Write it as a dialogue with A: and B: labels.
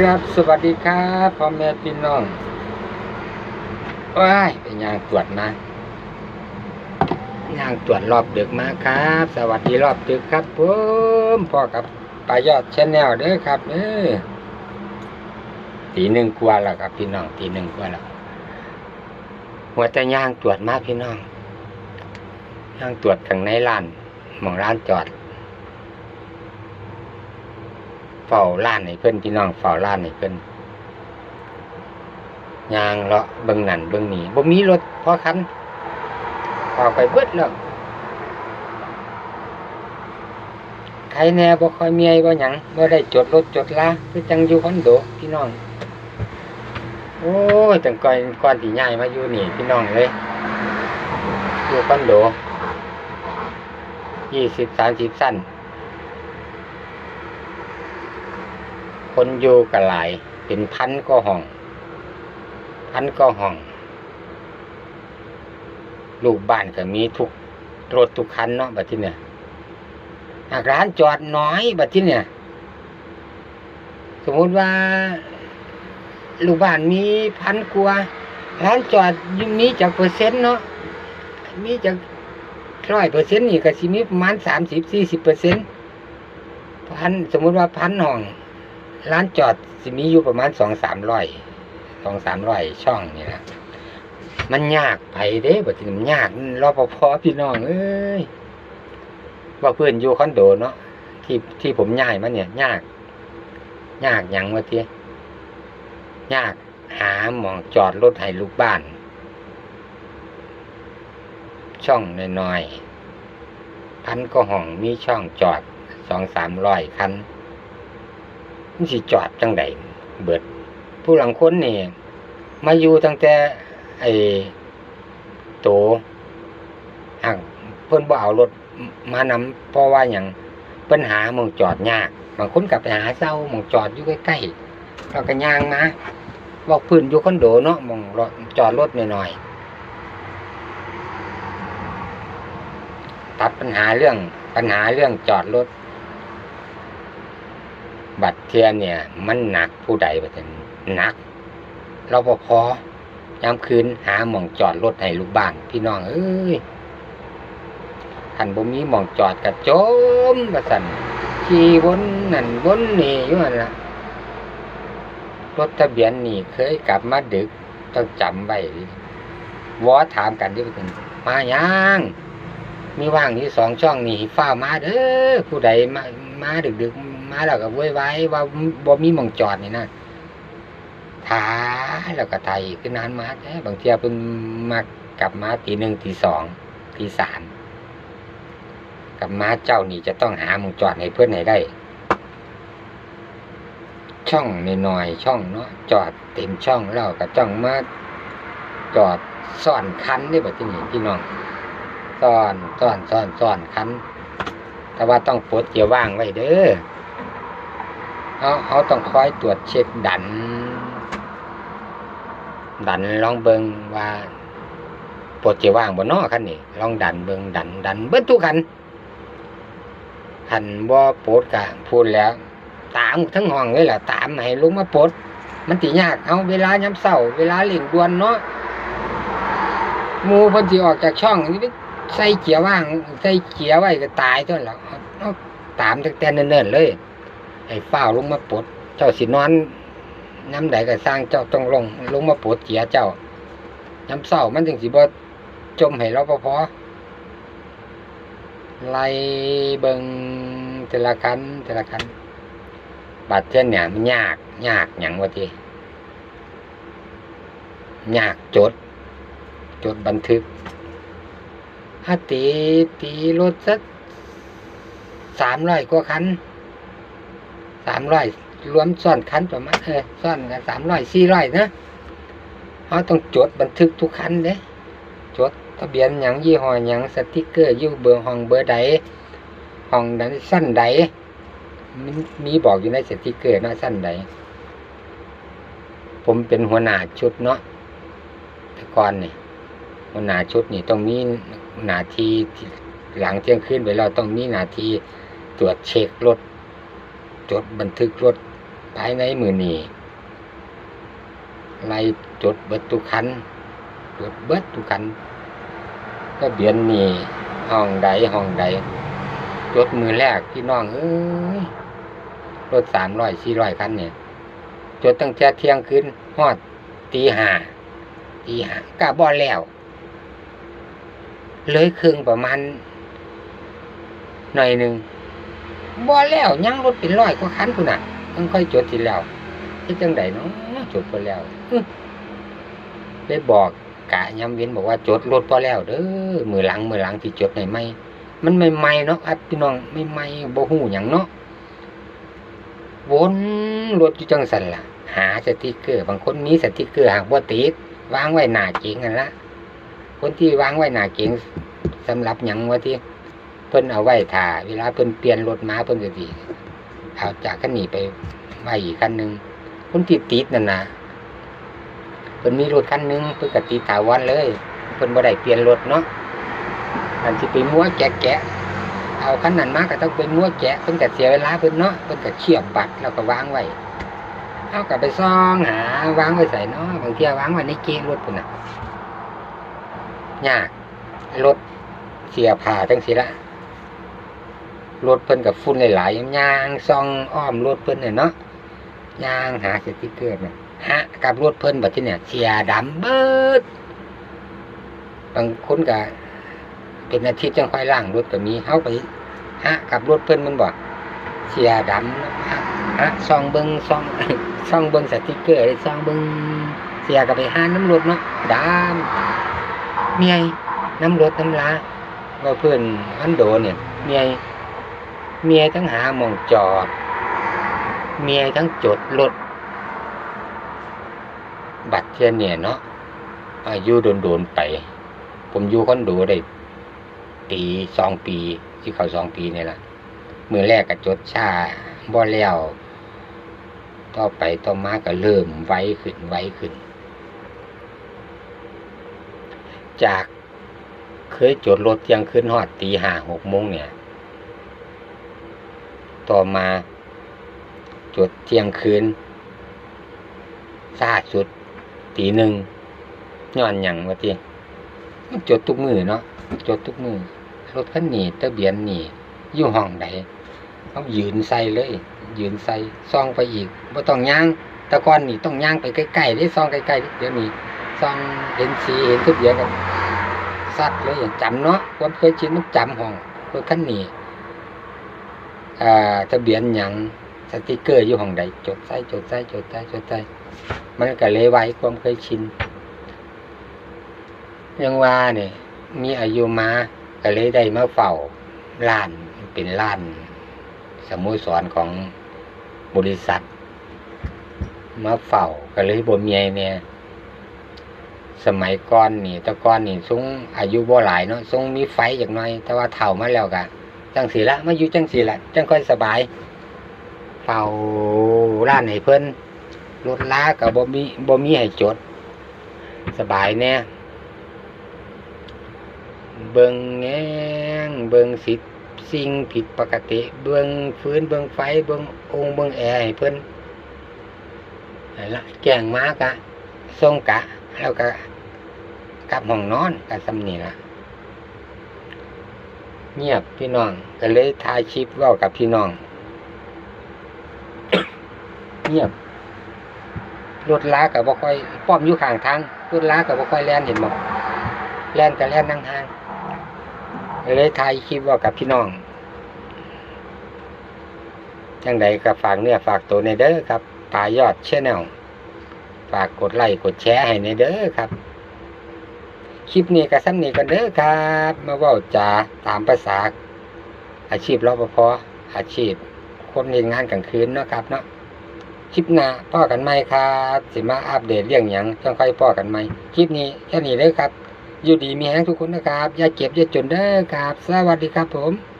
A: ครับสวัสดีครับพ่อแม่พี่น้องว้ายเป็นยางตรวจมายางตรวจรอบดึกมาครับ สวัสดีรอบดึกครับผมพ่อกับปายอดชแนลเด้อครับเด้อตีหนึ่งกว่าแล้วครับ พี่น้องตีหนึ่งกว่าแล้วหัวแต่ยางตรวจมาพี่น้องยางตรวจข้างในร้านมองร้านจอด เฝ้าร้านให้เพิ่นพี่น้องเฝ้าร้านให้เพิ่นยางเลาะเบิ่งนั่นเบิ่งนี่บ่มีรถพอคันออกไปเบิดแล้วใครแน่บ่ค่อยมีไอ้บ่หยังบ่ได้จดรถจดลาคือจังอยู่คอนโดพี่น้อง โอ้ยตั้งก่อนก่อนที่ย้ายมาอยู่นี่ พี่น้องเลยอยู่คอนโดยี่สิบสามสิบสั้น คนอยู่กันหลาย เป็นพันก็ห้อง พันก็ห้อง ลูกบ้านก็มีทุกรถทุกคันเนาะบัดที่เนี่ยหากร้านจอดน้อยบัดที่เนี่ย สมมุติว่า ลูกบ้านมีพันกว่า ร้านจอดมีจากเปอร์เซ็นต์เนาะมีจากร้อยเปอร์เซ็นต์นี่ก็สิมีประมาณสามสิบสี่สิบเปอร์เซ็นต์พันสมมุติว่าพันห้อง ร้านจอดสิมีอยู่ประมาณสองสามร้อยสองสามร้อยช่องนี่นะมันยากไปเด้บัดนี้มันยากรอปภพี่น้องเอ้ยว่าเพื่อนอยู่คอนโดเนาะที่ที่ผมย้ายมาเนี่ย ยาก ยากยังวะเทียยากหาหมองจอดรถให้ลูกบ้าน ช่องน้อยๆพันก็ห้องมีช่องจอดสองสามร้อยคัน มันสิจอดจังใดเบิด ผู้หลังคนนี่มาอยู่ตั้งแต่ ไอ้โตหากเพิ่นบ่เอารถมานำเพราะว่าหยังปัญหาหมองจอดยากบางคนกลับไปหาเศร้าหมองจอดอยู่ใกล้ๆเราก็ย่างมาบอกพื้นอยู่คอนโดเนาะมองรถจอดรถหน่อยๆตัดปัญหาเรื่องปัญหาเรื่องจอดรถ บัตรเทียนเนี่ย มันหนักผู้ใดบัดนี้หนักเรปภยามคืนหาหม่องจอดรถให้ลูกบ้าน พี่น้องเอ้ยขันบ่มีหม่องจอดกระโจมกระสันขี่วนนั่นวนนี่อยู่นั่นละรถทะเบียนนี่เคยกลับมาดึกต้องจำไว้วอถามกันที่เป็นมายังมีว่างที่สองช่องนี่ฟ้ามาเด้อผู้ใดมามาดึกๆ มาแล้วก็โว้ยไว้ว่าบ่มีมองจอดนี่นะถาแล้วก็ไทยคือนานมาแท้บางเทีเพิ่นมากลับมาตีหนึ่งตีสองตีสามกลับมาเจ้านี่จะต้องหามองจอดให้เพื่อนให้ได้ ช่องน้อยช่องเนาะจอดเต็มช่องแล้วก็จ้องมาจอดซ่อนคันได้แบบที่นี่พี่น้องซ่อนซ่อนซ่อนซ่อนคันแต่ว่าต้องปลดเกียร์ว่างไว้เด้อ เอาเอาต้องคอยตรวจเช็คดัน ดันลองเบิงว่าปลดเกียร์ว่างบนนอคันนี่ลองดันเบิงดัน ดันเบิ้ทุกคันคันบ่ปลดกะพูดแล้ว ตามทั้งห้องเลยแหละตามให้ลุงมาปลดมันติยากเอาเวลาย้ำเศร้าเวลาเล่นดวนเนาะมูพิ่นสิออกจากช่องนี่ใส่เกียร์ว่าง ใส่เกียร์ไว้ก็ตายตัวแล้วเอาตามตั้งแต่เนิ่นๆเลย ไอ้ฝ้าลงมาปลดเจ้าสินอนน้ำใดก็สร้างเจ้าต้องลง ลงมาปลดเกียเจ้าย้ำเศร้ามันถึงสิบ่จมให้เราพอพอไล่เบิงแต่ละคันแต่ละคันบัตรเทียนเนี่ยมันยาก ยากหยังวะทียากจด จดบันทึกถ้าตีตีรถสักสามร้อยกว่าคัน สามร้อยรวมซ่อนคันประมาณเออซ่อนกันสามร้อยสี่ร้อยนะเขาต้องจดบันทึกทุกคันเด้จดทะเบียนหยังยี่ห้อหยังสติกเกอร์ยู่เบอร์ห้องเบอร์ใดห้องนั้นสั้นใดมันมีบอกอยู่ในสติกเกอร์นาะสั้นใดผมเป็นหัวหน้าชุดเนาะแต่ก่อนนี่หัวหน้าชุดนี่ต้องมีหน้าที่ที่หลังเที่ยงคืนไปเราต้องมีหน้าที่ตรวจเช็ครถ จดบันทึกรถภายในมือนีไล่จดเบิดทุกคันจดเบิดทุกคันก็เบียนนี่ห้องใดห้องใดจดมือแรกพี่น้องเอ้ยรถสามร้อยสี่ร้อยคันเนี่ยจดตั้งแต่เที่ยงคืนฮอดตีห้าตีห้ากะบ่แล้ว เลยครึ่งประมาณหน่อยหนึ่ง บ่แล้วยังรถเป็นร้อยกว่าคันพุ่นน่ะมันค่อยจดสิแล้วเฮ็ดจังไดเนาะจดบ่แล้วอื้อเลยบอกกะย้ำเว้นบอกว่าจดรถบ่แล้วเด้อมือหลังมือหลังที่จดใหนไม่มันใหม่เนาะครับพี่น้องใหม่บ่ฮู้หยังเนาะวนรถอยู่จังซั่นล่ะ หาสติกเกอร์บางคนมีสติกเกอร์หากบ่ติดวางไว้หน้าเก๋งนั่นละคนที่วางไว้หน้าเก๋งสำหรับหยังว่าที่ พิ่นเอาไว้ถ่าเวลาเพิ่นเปลี่ยนรถม้าเพิ่นก็สิเอาจากคันนี้ไปไว้อีกคันหนึ่งคนที่ติดนั่นนะเพิ่นมีรถคันหนึ่งเพิ่นก็ติดถาวรเลยเพิ่นบ่ได้เปลี่ยนรถเนาะอันสิไปมัวแกะแกะเอาคันนั้นมาก็ต้องไปมัวแกะเพิ่นก็เสียเวลาเพิ่นเนาะเพิ่นก็เขียบบัตรแล้วก็วางไว้เอากลับไปซ่องหาวางไว้ใส่เนาะบางทีวางไว้ในเกรถเพุ่นน่ะยากรถเสียผ่าจังสิละ รถเพิ่นกับฝุ่นหลายๆยางซองอ้อมรถเพิ่นเนี่ยเนาะยางหาสติกเกอร์เนี่ยฮะกับรถเพิ่นแบัดที่เนี่ยเสียดำเบิดบางคนก็เป็นอาทิตย์จังค่อยล้างรถก็มีเฮาไปฮะกับรถเพิ่นมันบอกเสียดำเนาฮะซองเบิงซองซองเบิงสติกเกอร์ซองเบิงเสียกับไปห้าน้ำรถเนาะดามเมียน้ำรถน้ำลาว่าเพื่อนอันโดเนี่ยเมีย เมียทั้งหาหมองจอด เมียทั้งจดรถบัตรเทียนเนี่ยเนาะอายุโดนๆไป ผมอยู่คอนโดได้ปีสองปีที่เขาสองปีเนี่ยแหละมือแรกก็จดชาบ่แล้วต่อไปต่อมาก็เริ่มไวขึ้นไวขึ้น จากเคยจดรถเที่ยังขึ้นหอดตีห้าหกโมงเนี่ย ต่อมาจดเที่ยงคืนซาสุดตีหนึ่งย้อนหยังวะทีจดทุกมือเนาะจดทุกมือรถคันหนี้ทะเบียนหนีอยู่ห้องใดเขายืนใส่เลย ยืนใส่ซองไปอีกบ่ต้องย่างตะก้อนนี่ต้องย่างไปใกล้ๆได้ซองใกล้ๆเดี๋ยวนี้ซองเห็นสีเห็นทุกอย่างกันซัดเลยจำเนาะความเคยชินมันจำห้องรถคันหนี ทะเบียนหยังสติกเกอร์อยู่ห้องใดจดใส่จดใส่จดใส่จดใส่มันก็เลยไว้ความเคยชินยังว่าเนี่ยมีอายุมาก็เลยได้มาเฝ้าล้านเป็นล้าน สมุสรของบริษัท มาเฝ้าก็เลยบ่มีไอ้เนี่ยสมัยก่อนนี่ตะก่อนนี่ทรงอายุบ่หลายเนาะทรงมีไฟอย่างน้อย แต่ว่าเฒ่ามาแล้วก็ จังสีละมาอยู่จังสีละจังค่อยสบายเฝ้าร้านให้เพิ่นรถล้าก็บ่มีบ่มีให้จด สบายแน่เบิ่งแงงเบิงสิสิ่งผิดปกติ เบิงฟื้นเบิงไฟเบิงองค์เบิงแอร์ให้เพิ่นนั่นละแจ้งมากะส่งกะ แล้วก็กลับห้องนอนกันสำนี่ละ เงียบพี่น้องก็เลยถ่ายคลิปเว้ากับพี่น้อง เงียบรถล้ากับบ่ค่อยป้อมอยู่ข้างทางรถล้ากับบ่ค่อยแล่นเห็นบ่แล่นก็แล่นนั่งห่างเลยถ่ายคลิปเว่ากับพี่น้องจังใดก็ฝากเนื้อฝากตัวในเด้อครับปลายอดเชแนลฝากกดไลค์กดแชร์ให้ในเด้อครับ คลิปนี้ก็ซ้ำนี้กันเด้อครับ มาว่าจาตามภาษา อาชีพรปภอาชีพ คนเรียนงานกลางคืนเนาะครับเนาะคลิปหน้าพ่อกันไหมครับ สิมาอัปเดตเรื่องอย่างต้องค่อยพ่อกันไหมคลิปนี้แค่นี้เลยครับ อยู่ดีมีแห้งทุกคนนะครับ อย่าเก็บอย่าจนเด้อครับ สวัสดีครับผม